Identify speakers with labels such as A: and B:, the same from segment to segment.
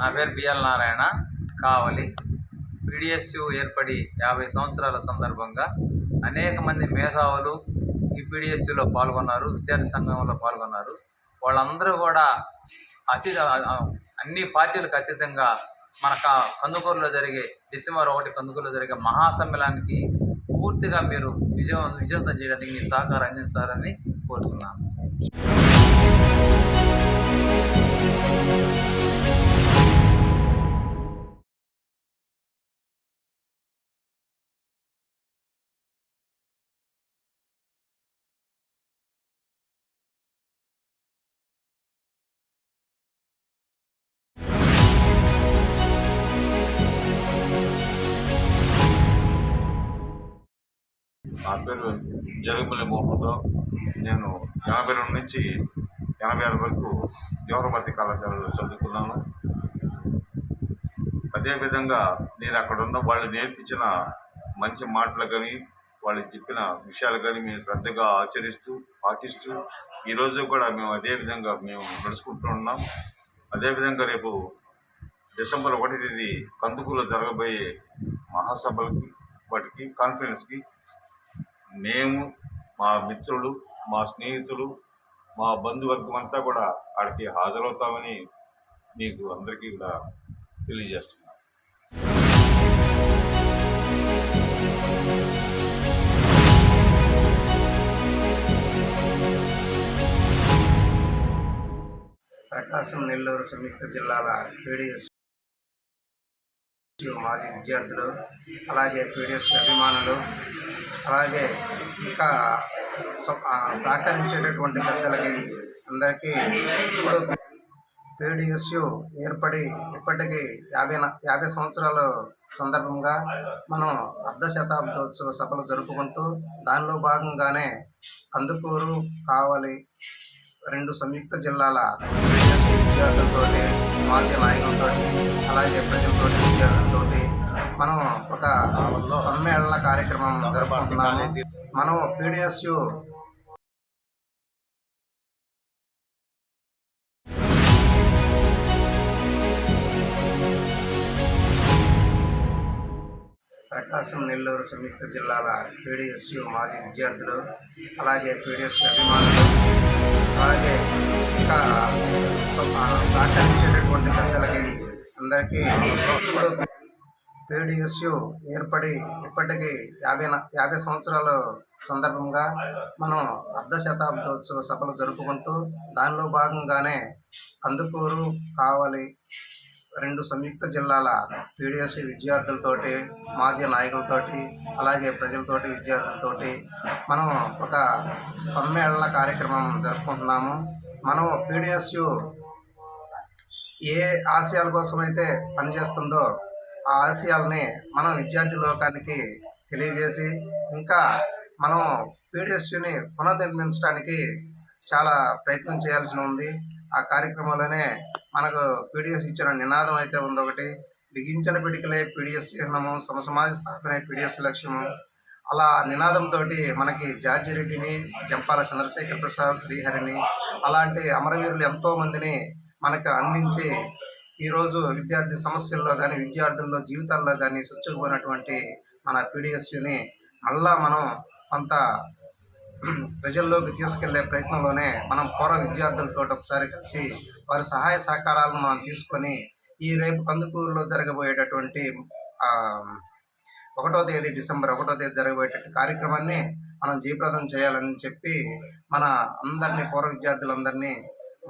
A: నా పేరు బిఎల్ నారాయణ. కావలి. పీడిఎస్యు ఏర్పడి యాభై సంవత్సరాల సందర్భంగా అనేక మంది మేధావులు ఈ పీడిఎస్యులో పాల్గొన్నారు విద్యార్థి సంఘంలో పాల్గొన్నారు. వాళ్ళందరూ కూడా అతి అన్ని పార్టీలకు అతీతంగా మన కా కందుకూరులో జరిగే డిసెంబర్ ఒకటి కందుకూరులో జరిగే మహాసమ్మేళనానికి పూర్తిగా మీరు విజయం విజయవంతం చేయడానికి మీ సహకారం అందించాలని కోరుతున్నాను.
B: నా పేరు జగపల్లి మోహన్రావు నేను ఎనభై రెండు నుంచి ఎనభై ఆరు వరకు జవహర్మతి కళాశాలలో చదువుకున్నాను. అదేవిధంగా నేను అక్కడ ఉన్న వాళ్ళు నేర్పించిన మంచి మాటలు కానీ వాళ్ళు చెప్పిన విషయాలు కానీ మేము శ్రద్ధగా ఆచరిస్తూ పాటిస్తూ ఈరోజు కూడా మేము అదే విధంగా మేము నడుచుకుంటూ ఉన్నాం. అదేవిధంగా రేపు డిసెంబర్ ఒకటి తేదీ కందుకూరులో జరగబోయే మహాసభలకి వాటికి కాన్ఫరెన్స్కి మేము మా మిత్రులు మా స్నేహితులు మా బంధువర్గం అంతా కూడా ఆడికి హాజరవుతామని మీకు అందరికీ కూడా తెలియజేస్తున్నాను
C: ప్రకాశం నెల్లూరు సంయుక్త జిల్లాల పీడిఎస్ మాజీ విద్యార్థులు అలాగే పీడిఎస్ అభిమానులు అలాగే ఇంకా స- సహకరించేటటువంటి పెద్దలకి అందరికీ ఇప్పుడు పీడిఎస్యు ఏర్పడి ఇప్పటికీ యాభై న- యాభై సంవత్సరాల సందర్భంగా మనం అర్ధ శతాబ్దోత్సవ సభలు జరుపుకుంటూ దానిలో భాగంగానే కందుకూరు కావలి రెండు సంయుక్త జిల్లాల PDS విద్యార్థులతోటి మాజీ నాయకులతో అలాగే ప్రజలతోటి విద్యార్థులతో మనం ఒక సమ్మేళన కార్యక్రమం జరుపుకుంటున్నాము. మనం పీడిఎస్యు ప్రకాశం నెల్లూరు సంయుక్త జిల్లాల పీడిఎస్యు మాజీ విద్యార్థులు అలాగే పీడిఎస్యు అభిమానులు అలాగే ఇంకా సహకరించేటటువంటి పెద్దలకి అందరికీ పీడిఎస్యు ఏర్పడి ఇప్పటికీ యాభై న- యాభై సంవత్సరాల సందర్భంగా మనం అర్ధ శతాబ్దోత్సవ సభలు జరుపుకుంటూ దానిలో భాగంగానే కందుకూరు కావలి రెండు సంయుక్త జిల్లాల పీడిఎస్ విద్యార్థులతోటి మాజీ నాయకులతోటి అలాగే ప్రజలతోటి విద్యార్థులతోటి మనం ఒక సమ్మేళన కార్యక్రమం జరుపుకుంటున్నాము. మనం పీడిఎస్యు ఏ ఆశయాల కోసం అయితే పనిచేస్తుందో ఆ ఆశయాల్ని మనం విద్యార్థి లోకానికి తెలియజేసి ఇంకా మనం పీడిఎస్యుని పునర్నిర్మించడానికి చాలా ప్రయత్నం చేయాల్సి ఉంది. ఆ కార్యక్రమంలోనే మనకు పీడిఎస్ ఇచ్చిన నినాదం అయితే ఉంది ఒకటి బిగించిన పిడికలే పీడిఎస్ చిహ్నము సమ సమాజ స్థాపనే పీడిఎస్ లక్ష్యము అలా నినాదంతో మనకి జార్జి రెడ్డిని జంపాల చంద్రశేఖర్ ప్రసాద్ శ్రీహరిని అలాంటి అమరవీరులు ఎంతోమందిని మనకు అందించి ఈరోజు విద్యార్థి సమస్యల్లో కానీ విద్యార్థుల్లో జీవితాల్లో కానీ స్వచ్ఛకుపోయినటువంటి మన పీడిఎస్యుని మళ్ళా మనం కొంత ప్రజల్లోకి తీసుకెళ్ళే ప్రయత్నంలోనే మనం పూర్వ విద్యార్థులతో ఒకసారి కలిసి వారి సహాయ సహకారాలను మనం తీసుకొని ఈ రేపు కందుకూరులో జరగబోయేటటువంటి ఒకటో తేదీ డిసెంబర్ ఒకటో తేదీ జరగబోయేటటువంటి కార్యక్రమాన్ని మనం జయప్రదం చేయాలని చెప్పి మన అందరినీ పూర్వ విద్యార్థులందరినీ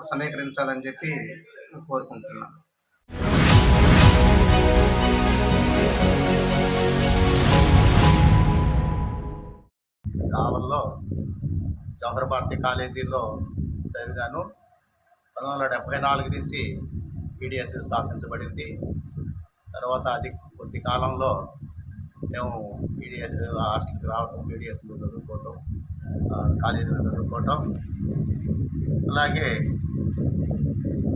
C: సమీకరించాలని చెప్పి కోరుకుంటున్నాను
D: కావల్లో జవహర్ భారతి కాలేజీలో చదివాను పంతొమ్మిది వందల డెబ్భై నాలుగు నుంచి పీడిఎస్ స్థాపించబడింది. తర్వాత అది కొద్ది కాలంలో మేము పీడిఎస్ హాస్టల్కి రావడం పీడిఎస్లో చదువుకోవటం కాలేజీలో చదువుకోవటం. అలాగే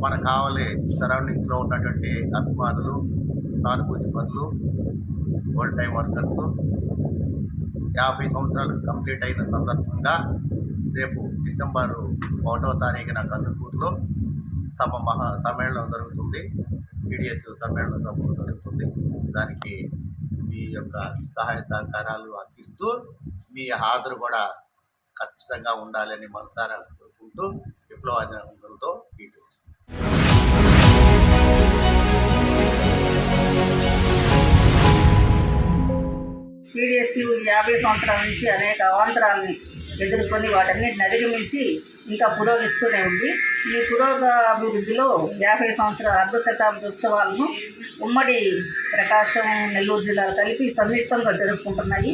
D: మనకు కావాలి సరౌండింగ్స్లో ఉన్నటువంటి అభిమానులు సానుభూతి పనులు ఓల్డ్ టైం వర్కర్స్ యాభై సంవత్సరాలు కంప్లీట్ అయిన సందర్భంగా రేపు డిసెంబర్ ఒకటో తారీఖున కందుకూరులో సభ మహా సమ్మేళనం జరుగుతుంది. పీడిఎస్ సమ్మేళన సభ జరుగుతుంది. దానికి మీ యొక్క సహాయ సహకారాలు అందిస్తూ మీ హాజరు కూడా ఖచ్చితంగా ఉండాలని మనసారా కోరుకుంటూ విప్లవాదితో పీడిఎస్.
E: పీడిఎస్యు యాభై సంవత్సరాల నుంచి అనేక అవాంతరాలని ఎదుర్కొని వాటన్నిటిని అధిగమించి ఇంకా పురోగిస్తూనే ఉంది. ఈ పురోగాభివృద్ధిలో యాభై సంవత్సరాల అర్ధ శతాబ్ది ఉత్సవాలను ఉమ్మడి ప్రకాశం నెల్లూరు జిల్లాలు కలిపి సంయుక్తంగా జరుపుకుంటున్నాయి.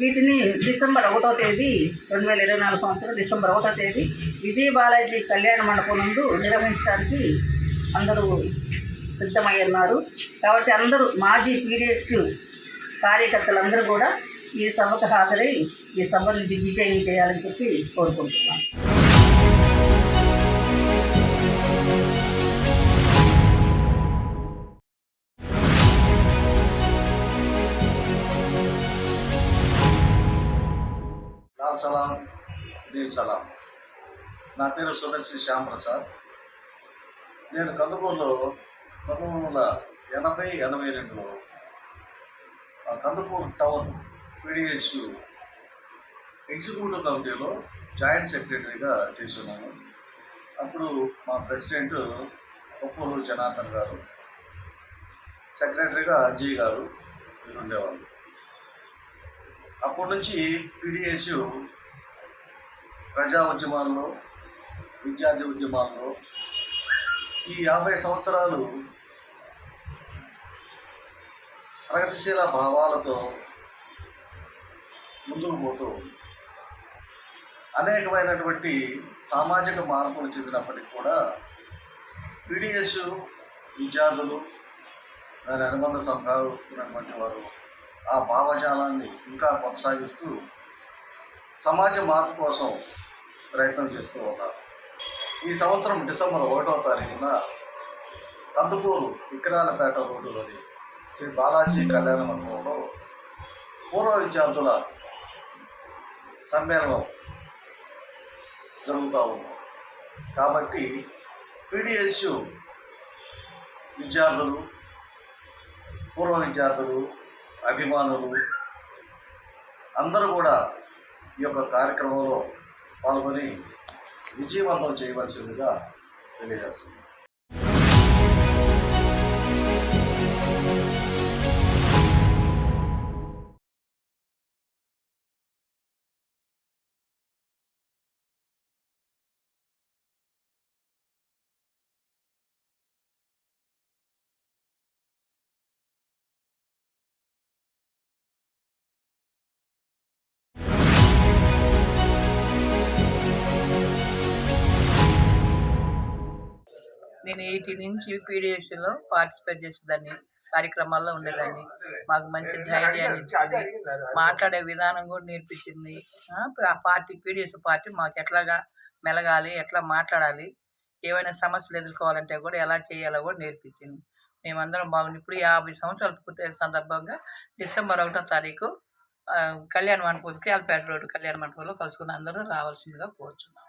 E: వీటిని డిసెంబర్ ఒకటో తేదీ రెండు వేల ఇరవై నాలుగు సంవత్సరం డిసెంబర్ ఒకటో తేదీ విజయ బాలాజీ కళ్యాణ మండపం నందు నిర్వహించడానికి అందరూ సిద్ధమై ఉన్నారు కాబట్టి అందరూ మాజీ పీడిఎస్ కార్యకర్తలందరూ కూడా ఈ సభకు హాజరై ఈ సభను దిగ్విజయం చేయాలని చెప్పి కోరుకుంటున్నాను
F: లాల్ సలాం నీల్ సలాం. నా పేరు సుదర్శి శ్యామ్ ప్రసాద్ నేను కందుకూరులో పంతొమ్మిది వందల ఎనభై ఎనభై రెండులో కందుకూరు టౌన్ పీడిఎస్ ఎగ్జిక్యూటివ్ కమిటీలో జాయింట్ సెక్రటరీగా చేస్తున్నాను. అప్పుడు మా ప్రెసిడెంట్ కొప్పూరు జనార్దన్ గారు సెక్రటరీగా అజయ్ గారు వీళ్ళు ఉండేవాళ్ళు అప్పటి నుంచి పీడిఎస్ ప్రజా ఉద్యమాల్లో విద్యార్థి ఉద్యమాల్లో ఈ యాభై సంవత్సరాలు ప్రగతిశీల భావాలతో ముందుకు పోతూ అనేకమైనటువంటి సామాజిక మార్పులు చెందినప్పటికీ కూడా పీడిఎస్ విద్యార్థులు దాని అనుబంధ సంఘాలు ఉన్నటువంటి వారు ఆ భావజాలాన్ని ఇంకా కొనసాగిస్తూ సమాజ మార్పు కోసం ప్రయత్నం చేస్తూ ఉన్నారు. ఈ సంవత్సరం డిసెంబర్ ఒకటో తారీఖున కందుకూరు విక్రాలపేట రోడ్డులోని శ్రీ బాలాజీ కళ్యాణ మండపంలో పూర్వ విద్యార్థుల సమ్మేళనం జరుగుతూ ఉంది. కాబట్టి పీడిఎస్యు విద్యార్థులు పూర్వ విద్యార్థులు అభిమానులు అందరూ కూడా ఈ యొక్క కార్యక్రమంలో పాల్గొని విజయవంతం చేయవలసిందిగా తెలియజేస్తుంది
G: ఎయిటీ నుంచి పీడిఎస్లో పార్టిసిపేట్ చేసేదాన్ని కార్యక్రమాల్లో ఉండేదాన్ని. మాకు మంచి ధైర్యాన్ని ఇచ్చింది. మాట్లాడే విధానం కూడా నేర్పించింది. ఆ, పార్టీ పీడిఎస్ పార్టీ మాకు ఎట్లాగా మెలగాలి ఎట్లా మాట్లాడాలి ఏవైనా సమస్యలు ఎదుర్కోవాలంటే కూడా ఎలా చేయాలో కూడా నేర్పించింది. మేమందరం బాగుంది. ఇప్పుడు యాభై సంవత్సరాలు పూర్తయిన సందర్భంగా డిసెంబర్ ఒకటో తారీఖు కళ్యాణ మండపం కేల్పేట రోడ్డు కళ్యాణ మండపంలో కలుసుకుని అందరూ రావాల్సిందిగా కోరుచున్నాం.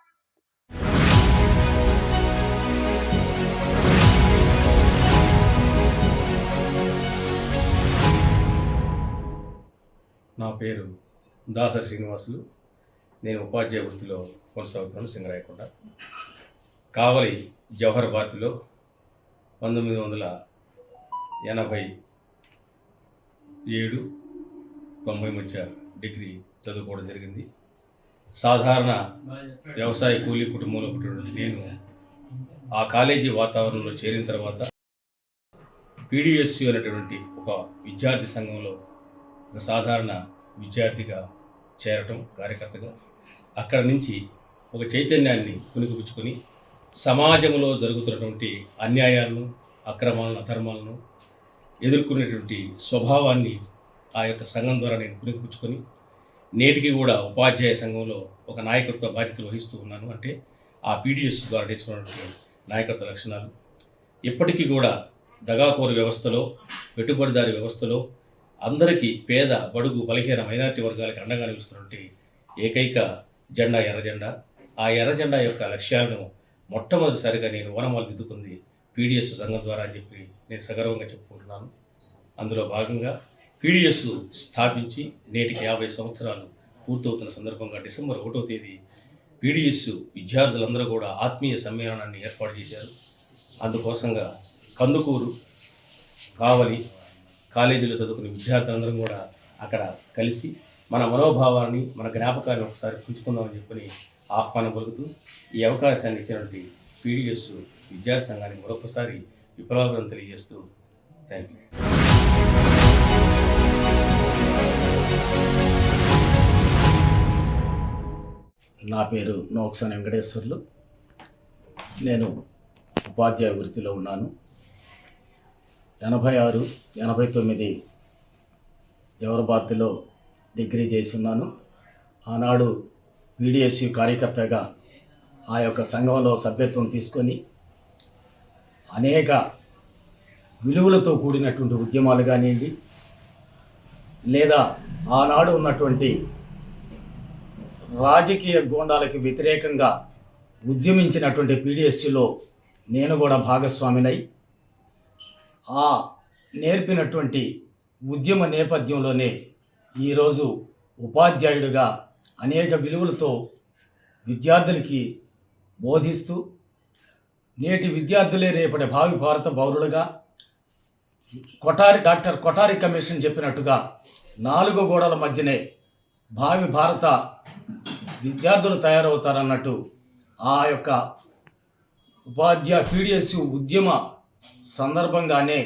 H: నా పేరు దాసరి శ్రీనివాసులు. నేను ఉపాధ్యాయ వృత్తిలో కొనసాగుతున్నాను సింగరాయకొండ. కావలి జవహర్ భారతిలో పంతొమ్మిది వందల ఎనభై ఏడు తొంభై మధ్య డిగ్రీ చదువుకోవడం జరిగింది. సాధారణ వ్యవసాయ కూలీ కుటుంబంలో పుట్టిన నేను ఆ కాలేజీ వాతావరణంలో చేరిన తర్వాత పీడిఎస్యు అనేటువంటి ఒక విద్యార్థి సంఘంలో ఒక సాధారణ విద్యార్థిగా చేరటం కార్యకర్తగా అక్కడ నుంచి ఒక చైతన్యాన్ని పుణికిపుచ్చుకొని సమాజంలో జరుగుతున్నటువంటి అన్యాయాలను అక్రమాలను అధర్మాలను ఎదుర్కొనేటువంటి స్వభావాన్ని ఆ యొక్క సంఘం ద్వారా నేను పుణికిపుచ్చుకొని నేటికి కూడా ఉపాధ్యాయ సంఘంలో ఒక నాయకత్వ బాధ్యతలు వహిస్తూ ఉన్నాను. అంటే ఆ పీడిఎస్ ద్వారా నేర్చుకున్నటువంటి నాయకత్వ లక్షణాలు. ఇప్పటికీ కూడా దగాకోరు వ్యవస్థలో పెట్టుబడిదారి వ్యవస్థలో అందరికీ పేద బడుగు బలహీన మైనార్టీ వర్గాలకు అండగా నిలుస్తున్నటువంటి ఏకైక జెండా ఎర్ర జెండా. ఆ ఎర్ర జెండా యొక్క లక్ష్యాలను మొట్టమొదటిసారిగా నేను ఓనమాలు దిద్దుకుంది పీడిఎస్ సంఘం ద్వారా అని చెప్పి నేను సగర్వంగా చెప్పుకుంటున్నాను. అందులో భాగంగా పీడిఎస్ స్థాపించి నేటికి యాభై సంవత్సరాలు పూర్తవుతున్న సందర్భంగా డిసెంబర్ ఒకటో తేదీ పీడిఎస్ విద్యార్థులందరూ కూడా ఆత్మీయ సమ్మేళనాన్ని ఏర్పాటు చేశారు. అందుకోసంగా కందుకూరు కావలి కాలేజీలో చదువుకునే విద్యార్థులందరం కూడా అక్కడ కలిసి మన మనోభావాన్ని మన జ్ఞాపకాన్ని ఒకసారి పుంచుకుందామని చెప్పని ఆహ్వానం పలుకుతూ ఈ అవకాశాన్ని ఇచ్చినటువంటి పీడిఎస్ విద్యార్థి సంఘానికి మరొకసారి విప్లవాలను తెలియజేస్తూ థ్యాంక్ యూ
I: నా పేరు నోక్సన్ వెంకటేశ్వర్లు. నేను ఉపాధ్యాయ వృత్తిలో ఉన్నాను. ఎనభై ఆరు ఎనభై తొమ్మిది జవహర్బాద్లో డిగ్రీ చేసి ఉన్నాను ఆనాడు పీడిఎస్యు కార్యకర్తగా ఆ యొక్క సంఘంలో సభ్యత్వం తీసుకొని అనేక విలువలతో కూడినటువంటి ఉద్యమాలు కానివ్వండి లేదా ఆనాడు ఉన్నటువంటి రాజకీయ గోండాలకు వ్యతిరేకంగా ఉద్యమించినటువంటి పీడిఎస్సిలో నేను కూడా భాగస్వామినై ఆ నేర్పినటువంటి ఉద్యమ నేపథ్యంలోనే ఈరోజు ఉపాధ్యాయుడిగా అనేక విలువలతో విద్యార్థులకి బోధిస్తూ నేటి విద్యార్థులే రేపటి భావి భారత పౌరులుగా కొటారి డాక్టర్ కొటారి కమిషన్ చెప్పినట్టుగా నాలుగు గోడల మధ్యనే భావి భారత విద్యార్థులు తయారవుతారన్నట్టు ఆ యొక్క ఉపాధ్యాయ పీడిఎస్యు ఉద్యమ సందర్భంగానే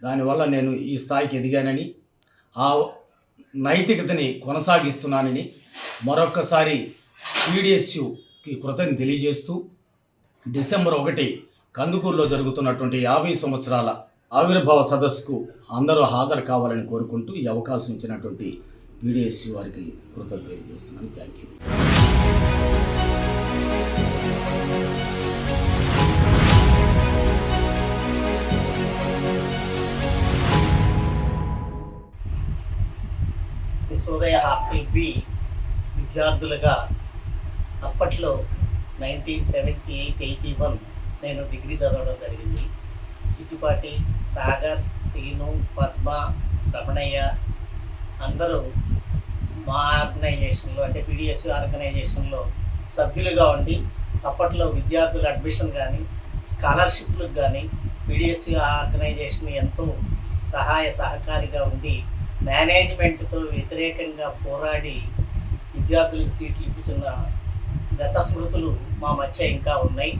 I: దానివల్ల నేను ఈ స్థాయికి ఎదిగానని ఆ నైతికతని కొనసాగిస్తున్నానని మరొక్కసారి పీడిఎస్యుకి కృతజ్ఞ తెలియజేస్తూ డిసెంబర్ ఒకటి కందుకూరులో జరుగుతున్నటువంటి యాభై సంవత్సరాల ఆవిర్భావ సదస్సుకు అందరూ హాజరు కావాలని కోరుకుంటూ ఈ అవకాశం ఇచ్చినటువంటి పీడిఎస్యు వారికి కృతజ్ఞత తెలియజేస్తున్నాను. Thank you.
J: Vishwodaya hostel B విద్యార్థులుగా అప్పట్లో nineteen seventy eight eighty one నేను డిగ్రీ చదవడం జరిగింది. చిట్టుపాటి సాగర్ సీను పద్మ రమణయ్య అందరూ మా ఆర్గనైజేషన్లో అంటే పీడిఎస్ ఆర్గనైజేషన్లో సభ్యులుగా ఉండి అప్పట్లో విద్యార్థుల అడ్మిషన్ కానీ స్కాలర్షిప్లకు కానీ పీడిఎస్ ఆర్గనైజేషన్ ఎంతో సహాయ సహకారిగా ఉండి మేనేజ్మెంట్తో వ్యతిరేకంగా పోరాడి విద్యార్థులకు సీట్లు ఇప్పుచున్న గత స్మృతులు మా మధ్య ఇంకా ఉన్నాయి.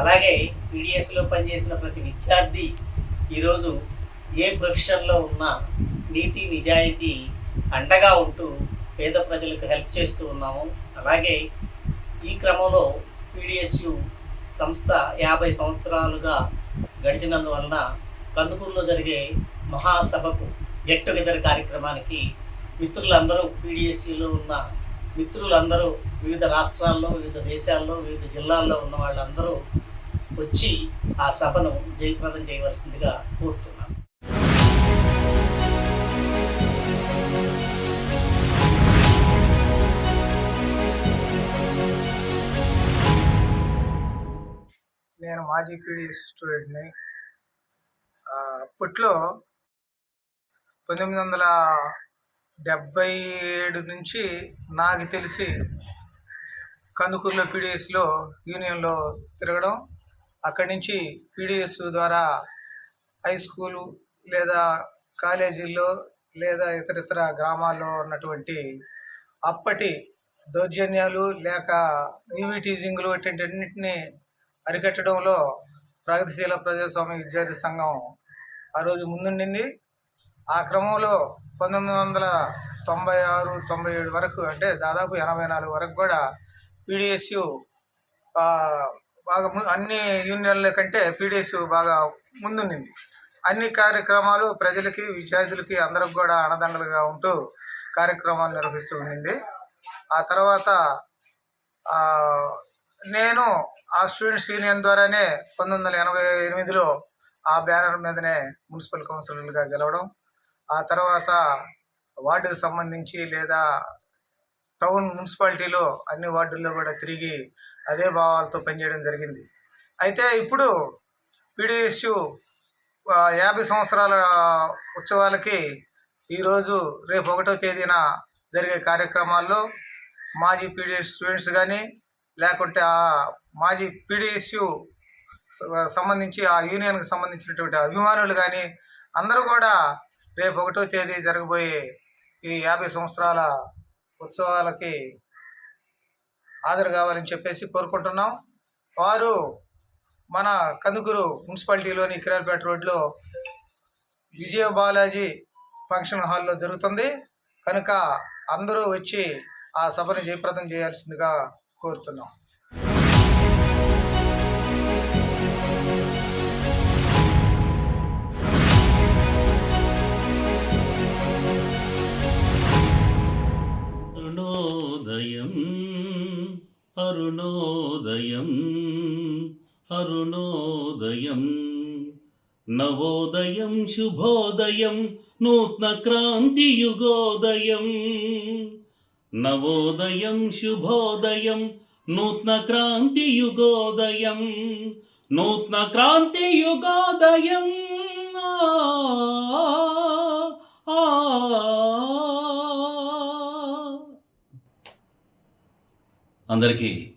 J: అలాగే పీడిఎస్లో పనిచేసిన ప్రతి విద్యార్థి ఈరోజు ఏ ప్రొఫెషన్లో ఉన్నా నీతి నిజాయితీ అండగా ఉంటూ పేద ప్రజలకు హెల్ప్ చేస్తూ ఉన్నాము. అలాగే ఈ క్రమంలో పీడిఎస్యు సంస్థ యాభై సంవత్సరాలుగా గడిచినందువలన కందుకూరులో జరిగే మహాసభకు గెట్ టుగెదర్ కార్యక్రమానికి మిత్రులందరూ పీడిఎస్సీలో ఉన్న మిత్రులందరూ వివిధ రాష్ట్రాల్లో వివిధ దేశాల్లో వివిధ జిల్లాల్లో ఉన్న వాళ్ళందరూ వచ్చి ఆ సభను జయప్రదం చేయవలసిందిగా కోరుతున్నాను.
K: నేను మాజీ పీడిఎస్ స్టూడెంట్ని. అప్పట్లో పంతొమ్మిది వందల డెబ్భై ఏడు నుంచి నాకు తెలిసి కందుకూరులో పీడిఎస్లో యూనియన్లో తిరగడం అక్కడి నుంచి పీడిఎస్ ద్వారా హై స్కూలు లేదా కాలేజీల్లో లేదా ఇతరితర గ్రామాల్లో ఉన్నటువంటి అప్పటి దౌర్జన్యాలు లేక ఈవీ టీజింగ్లు అన్నింటినీ అరికట్టడంలో ప్రగతిశీల ప్రజాస్వామ్య విద్యార్థి సంఘం ఆ రోజు ముందుండింది. ఆ క్రమంలో పంతొమ్మిది వందల తొంభై ఆరు తొంభై ఏడు వరకు అంటే దాదాపు ఎనభై నాలుగు వరకు కూడా పీడిఎస్యు బాగా అన్ని యూనియన్ల కంటే పీడిఎస్యు బాగా ముందుండింది. అన్ని కార్యక్రమాలు ప్రజలకి విద్యార్థులకి అందరికి కూడా అన్నదండలుగా ఉంటూ కార్యక్రమాలు నిర్వహిస్తూ ఉండింది. ఆ తర్వాత నేను ఆ స్టూడెంట్స్ యూనియన్ ద్వారానే పంతొమ్మిది వందల ఎనభై ఎనిమిదిలో ఆ బ్యానర్ మీదనే మున్సిపల్ కౌన్సిలర్గా గెలవడం ఆ తర్వాత వార్డుకు సంబంధించి లేదా టౌన్ మున్సిపాలిటీలో అన్ని వార్డుల్లో కూడా తిరిగి అదే భావాలతో పనిచేయడం జరిగింది. అయితే ఇప్పుడు పీడిఎస్యు యాభై సంవత్సరాల ఉత్సవాలకి ఈరోజు రేపు ఒకటో తేదీన జరిగే కార్యక్రమాల్లో మాజీ పీడిఎస్ స్టూడెంట్స్ కానీ లేకుంటే ఆ మాజీ పీడిఎస్యు సంబంధించి ఆ యూనియన్కి సంబంధించినటువంటి అభిమానులు కానీ అందరూ కూడా రేపు ఒకటో తేదీ జరగబోయే ఈ యాభై సంవత్సరాల ఉత్సవాలకి హాజరు కావాలని చెప్పేసి కోరుకుంటున్నాం. వారు మన కందుకూరు మున్సిపాలిటీలోని కిరాల్పేట రోడ్లో విజయ బాలాజీ ఫంక్షన్ హాల్లో జరుగుతుంది. కనుక అందరూ వచ్చి ఆ సభను జయప్రదం చేయాల్సిందిగా కోరుతున్నాం.
L: అరుణోదయం అరుణోదయం అరుణోదయం. నవోదయం శుభోదయం నూత్న క్రాంతి యుగోదయం. నవోదయం శుభోదయం నూత్న క్రాంతి యుగోదయం. నూత్న క్రాంతి యుగోదయం. ఆ, అందరికీ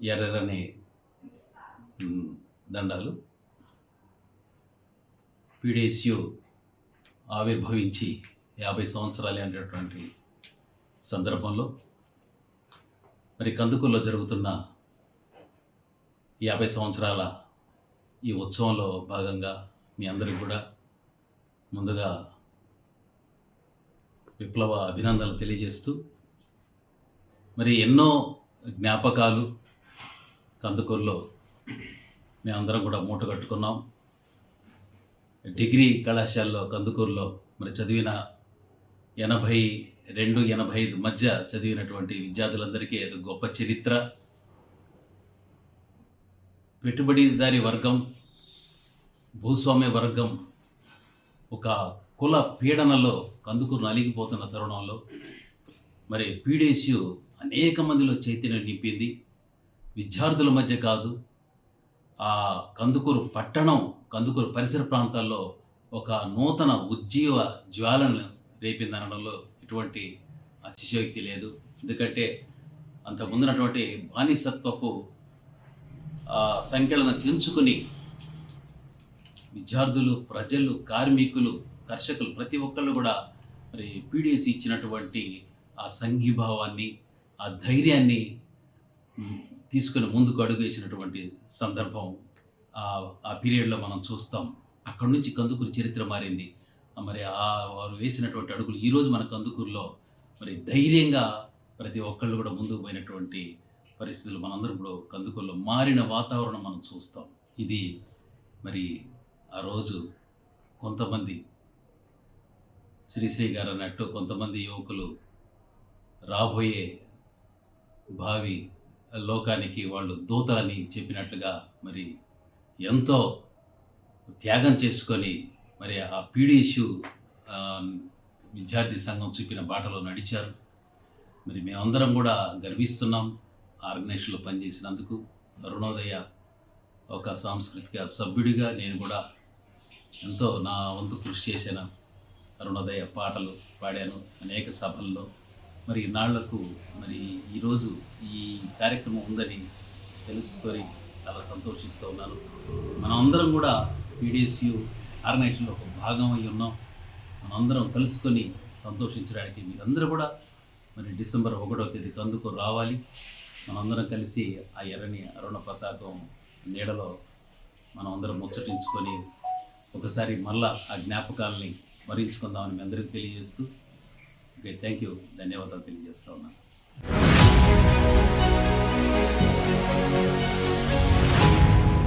L: ఎర్రని దండాలు. పీడిఎస్యు ఆవిర్భవించి యాభై సంవత్సరాలు అనేటటువంటి సందర్భంలో మరి కందుకూరులో జరుగుతున్న యాభై సంవత్సరాల ఈ ఉత్సవంలో భాగంగా మీ అందరికి కూడా ముందుగా విప్లవ అభినందనలు తెలియజేస్తూ మరి ఎన్నో జ్ఞాపకాలు కందుకూరులో మేమందరం కూడా మూట కట్టుకున్నాం. డిగ్రీ కళాశాలలో కందుకూరులో మరి చదివిన ఎనభై రెండు ఎనభై ఐదు మధ్య చదివినటువంటి విద్యార్థులందరికీ అది గొప్ప చరిత్ర. పెట్టుబడిదారి వర్గం భూస్వామ్య వర్గం ఒక కుల పీడనలో కందుకూరు నలిగిపోతున్న తరుణంలో మరి పీడిఎస్యు అనేక మందిలో చైతన్యం నింపింది. విద్యార్థుల మధ్య కాదు ఆ కందుకూరు పట్టణం కందుకూరు పరిసర ప్రాంతాల్లో ఒక నూతన ఉజ్జీవ జ్వాలను రేపిందనడంలో ఎటువంటి అతిశయోక్తి లేదు. ఎందుకంటే అంత ముందున్నటువంటి బానిసత్వపు సంఖ్యలను తెంచుకుని విద్యార్థులు ప్రజలు కార్మికులు కర్షకులు ప్రతి ఒక్కళ్ళు కూడా మరి పీడిఎస్ ఇచ్చినటువంటి ఆ సంఘీభావాన్ని ఆ ధైర్యాన్ని తీసుకుని ముందుకు అడుగు వేసినటువంటి సందర్భం ఆ- ఆ పీరియడ్లో మనం చూస్తాం. అక్కడి నుంచి కందుకూరు చరిత్ర మారింది. మరి ఆ వారు వేసినటువంటి అడుగులు ఈరోజు మన కందుకూరులో మరి ధైర్యంగా ప్రతి ఒక్కళ్ళు కూడా ముందుకు పోయినటువంటి పరిస్థితులు మనందరం ఇప్పుడు కందుకూరులో మారిన వాతావరణం మనం చూస్తాం. ఇది మరి ఆ రోజు కొంతమంది శ్రీశ్రీ గారు అన్నట్టు కొంతమంది యువకులు రాబోయే భావి లోకానికి వాళ్ళు దూతలని చెప్పినట్లుగా మరి ఎంతో త్యాగం చేసుకొని మరి ఆ పీడీ విద్యార్థి సంఘం చూపిన బాటలో నడిచారు. మరి మేమందరం కూడా గర్విస్తున్నాం ఆర్గనైజేషన్లో పనిచేసినందుకు. అరుణోదయ ఒక సాంస్కృతిక సభ్యుడిగా నేను కూడా ఎంతో నా వంతు కృషి చేశాను. అరుణోదయ పాటలు పాడాను అనేక సభల్లో. మరి నాళ్ళకు మరి ఈరోజు ఈ కార్యక్రమం ఉందని తెలుసుకొని చాలా సంతోషిస్తూ ఉన్నాను. మనమందరం కూడా పీడిఎస్యు ఆర్గనైజేషన్లో ఒక భాగం అయి ఉన్నాం. మనందరం కలుసుకొని సంతోషించడానికి మీరందరూ కూడా మరి డిసెంబర్ ఒకటో తేదీ కందుకు రావాలి. మనందరం కలిసి ఆ ఎర్రని అరుణ పతాకం నీడలో మనం అందరం ముచ్చటించుకొని ఒకసారి మళ్ళా ఆ జ్ఞాపకాలని మరించుకుందామని మీ అందరికీ తెలియజేస్తూ ఓకే థ్యాంక్ యూ ధన్యవాదాలు తెలియజేస్తా ఉన్నాను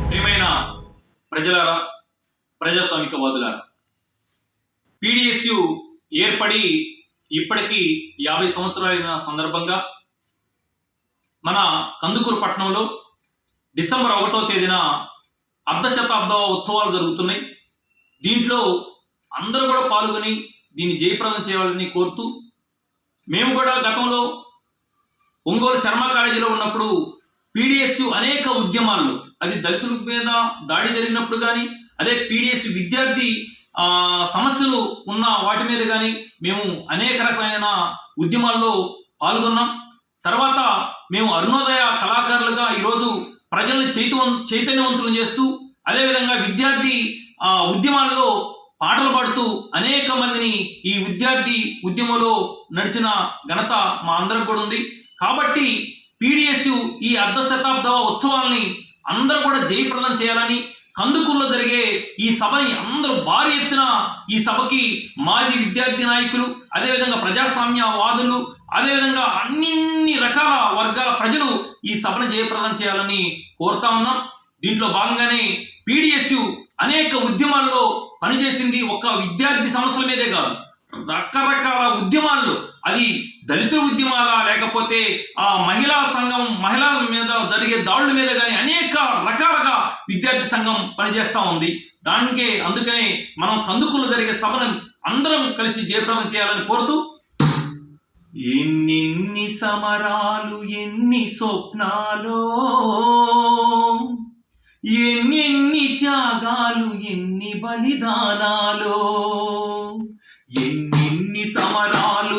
M: ప్రియమైన ప్రజలారా ప్రజాస్వామికవాదులారా పీడిఎస్యు ఏర్పడి ఇప్పటికీ యాభై సంవత్సరాలైన సందర్భంగా మన కందుకూరు పట్టణంలో డిసెంబర్ ఒకటో తేదీన అర్ధశతాబ్ద ఉత్సవాలు జరుగుతున్నాయి. దీంట్లో అందరూ కూడా పాల్గొని దీన్ని జయప్రదం చేయాలని కోరుతూ మేము కూడా గతంలో ఒంగోలు శర్మ కాలేజీలో ఉన్నప్పుడు పీడిఎస్యు అనేక ఉద్యమాలు. అది దళితుల మీద దాడి జరిగినప్పుడు కానీ అదే పీడిఎస్ విద్యార్థి సమస్యలు ఉన్న వాటి మీద కానీ మేము అనేక రకమైన ఉద్యమాల్లో పాల్గొన్నాం. తర్వాత మేము అరుణోదయ కళాకారులుగా ఈరోజు ప్రజలను చైతవం చైతన్యవంతులు చేస్తూ అదేవిధంగా విద్యార్థి ఉద్యమాల్లో పాటలు పాడుతూ అనేక మందిని ఈ విద్యార్థి ఉద్యమంలో నడిచిన ఘనత మా అందరికి కూడా ఉంది. కాబట్టి పీడిఎస్యు ఈ అర్ధ శతాబ్ద ఉత్సవాల్ని అందరూ కూడా జయప్రదం చేయాలని కందుకూరులో జరిగే ఈ సభని అందరూ భారీ ఎత్తున ఈ సభకి మాజీ విద్యార్థి నాయకులు అదేవిధంగా ప్రజాస్వామ్యవాదులు అదేవిధంగా అన్ని రకాల వర్గాల ప్రజలు ఈ సభను జయప్రదం చేయాలని కోరుతా ఉన్నాం. దీంట్లో భాగంగానే పీడిఎస్యు అనేక ఉద్యమాల్లో పనిచేసింది ఒక విద్యార్థి సమస్యల మీదే కాదు. రకరకాల ఉద్యమాల్లో అది దళిత ఉద్యమాల లేకపోతే ఆ మహిళా సంఘం మహిళల మీద జరిగే దాడుల మీద కానీ అనేక రకాలుగా విద్యార్థి సంఘం పనిచేస్తూ ఉంది. దానికే అందుకనే మనం కందుకులు జరిగే సభను అందరం కలిసి జయప్రదం చేయాలని కోరుతూ ఎన్నిన్ని సమరాలు ఎన్ని స్వప్నాలో ఎన్నెన్ని త్యాగాలు ఎన్ని బలిదానాలు ఎన్నెన్ని సమరాలు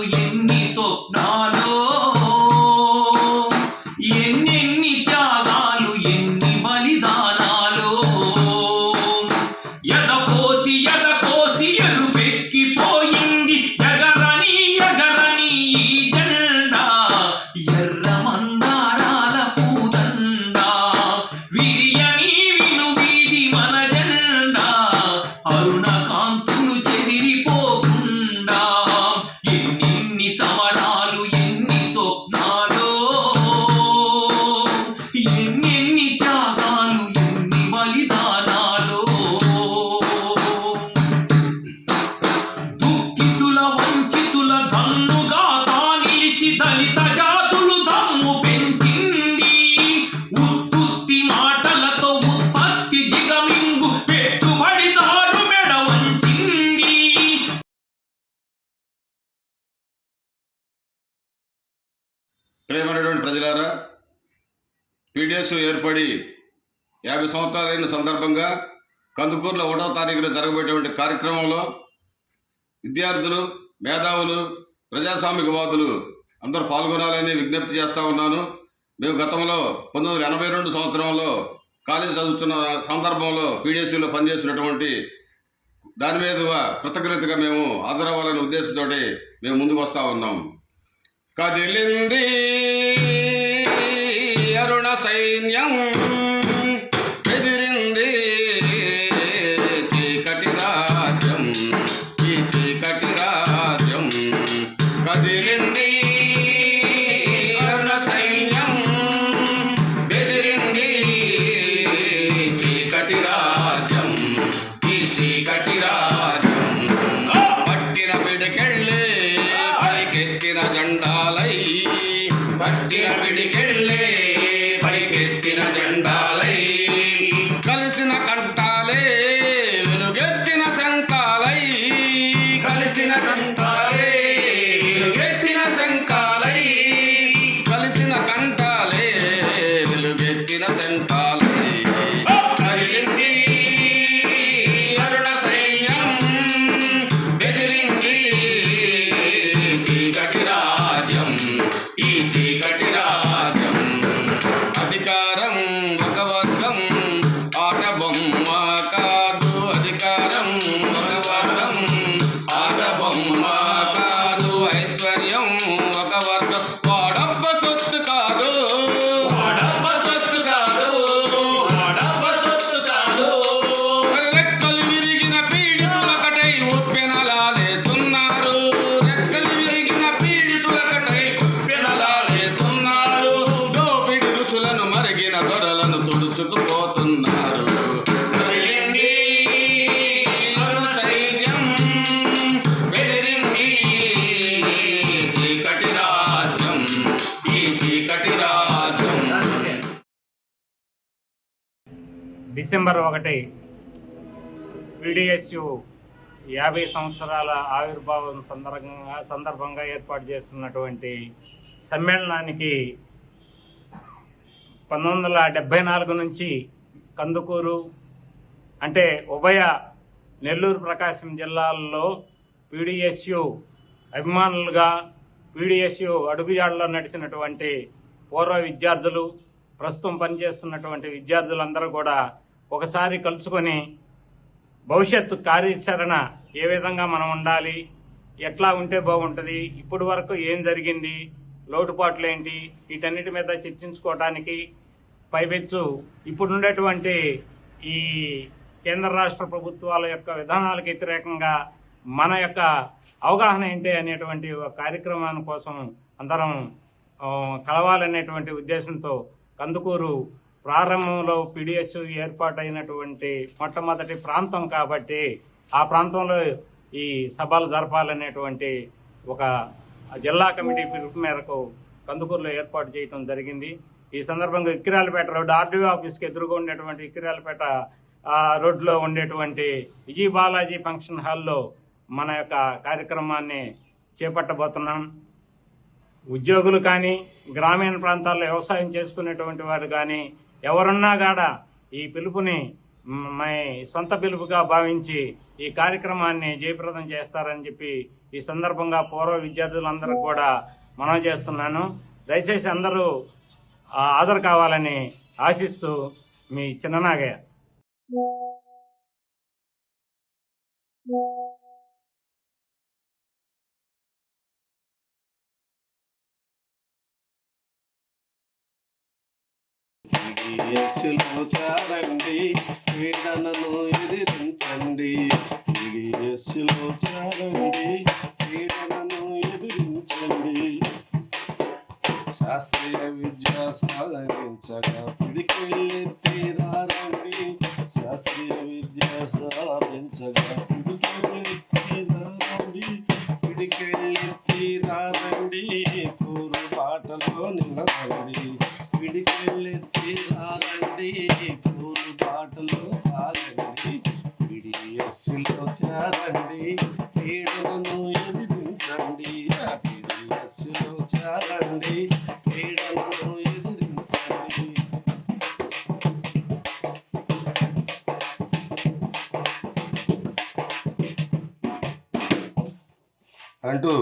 N: యాభై సంవత్సరాలైన సందర్భంగా కందుకూరులో ఒకటో తారీఖున జరగబోయేటువంటి కార్యక్రమంలో విద్యార్థులు మేధావులు ప్రజాస్వామికవాదులు అందరూ పాల్గొనాలని విజ్ఞప్తి చేస్తూ ఉన్నాను. మేము గతంలో పంతొమ్మిది వందల ఎనభై రెండు సంవత్సరంలో కాలేజ్ చదువుతున్న సందర్భంలో పీడిఎస్సీలో పనిచేసినటువంటి దాని మీద కృతజ్ఞతగా మేము హాజరవ్వాలనే ఉద్దేశంతో మేము ముందుకు వస్తూ ఉన్నాం. కదిలింది ಭಕ್ತಿಯ ಪಿಡಿಕೆಲ್ಲೇ
O: డిసెంబర్ ఒకటి విడిఎస్యు యాభై సంవత్సరాల ఆవిర్భావం సందర్భంగా సందర్భంగా ఏర్పాటు చేస్తున్నటువంటి సమ్మేళనానికి పంతొమ్మిది వందల డెబ్భై నాలుగు నుంచి కందుకూరు అంటే ఉభయ నెల్లూరు ప్రకాశం జిల్లాల్లో పీడిఎస్యు అభిమానులుగా పీడిఎస్యు అడుగుజాడలో నడిచినటువంటి పూర్వ విద్యార్థులు ప్రస్తుతం పనిచేస్తున్నటువంటి విద్యార్థులందరూ కూడా ఒకసారి కలుసుకొని భవిష్యత్తు కార్యాచరణ ఏ విధంగా మనం ఉండాలి ఎట్లా ఉంటే బాగుంటుంది ఇప్పటి వరకు ఏం జరిగింది లోటుపాట్లు ఏంటి వీటన్నిటి మీద చర్చించుకోవడానికి పైపెచ్చు ఇప్పుడు ఈ కేంద్ర రాష్ట్ర ప్రభుత్వాల యొక్క విధానాలకు వ్యతిరేకంగా మన యొక్క అవగాహన ఏంటి అనేటువంటి ఒక కార్యక్రమాన్ని కోసం అందరం కలవాలనేటువంటి ఉద్దేశంతో కందుకూరు ప్రారంభంలో పిడిఎస్ ఏర్పాటైనటువంటి మొట్టమొదటి ప్రాంతం కాబట్టి ఆ ప్రాంతంలో ఈ సభలు జరపాలనేటువంటి ఒక జిల్లా కమిటీ పిలుపు మేరకు కందుకూరులో ఏర్పాటు చేయడం జరిగింది. ఈ సందర్భంగా ఇక్కిరాలపేట రోడ్డు ఆర్డీఓ ఆఫీస్కి ఎదురుగా ఉండేటువంటి ఇక్కిరాలపేట రోడ్లో ఉండేటువంటి విజయ బాలాజీ ఫంక్షన్ హాల్లో మన యొక్క కార్యక్రమాన్ని చేపట్టబోతున్నాం. ఉద్యోగులు కానీ గ్రామీణ ప్రాంతాల్లో వ్యవసాయం చేసుకునేటువంటి వారు కానీ ఎవరున్నా కాడ ఈ పిలుపుని మై సొంత పిలుపుగా భావించి ఈ కార్యక్రమాన్ని జయప్రదం చేస్తారని చెప్పి ఈ సందర్భంగా పూర్వ విద్యార్థులందరూ కూడా మనవి చేస్తున్నాను. దయచేసి అందరూ ఆదరు కావాలని ఆశిస్తూ మీ చిన్ననాగయ్య.
P: పిడిఎస్సులో చారండి పీడనను ఎదిరించండి. పిడిఎస్సులో చారండి పీడనను ఎదిరించండి. శాస్త్రీయ విద్య సాధించగా పిడికెళ్ళెత్తి రారండి శాస్త్రీయ విద్య సాధించగా పిడికెళ్ళెత్తి పిడికెళ్ళెత్తి తీరారండి పూరు బాటలో నిలబడి పిడికెళ్ళెత్తి తీరారండి పూరు బాటలో సాగండి. విడియస్సులో చేరండి పీడనను అంటూ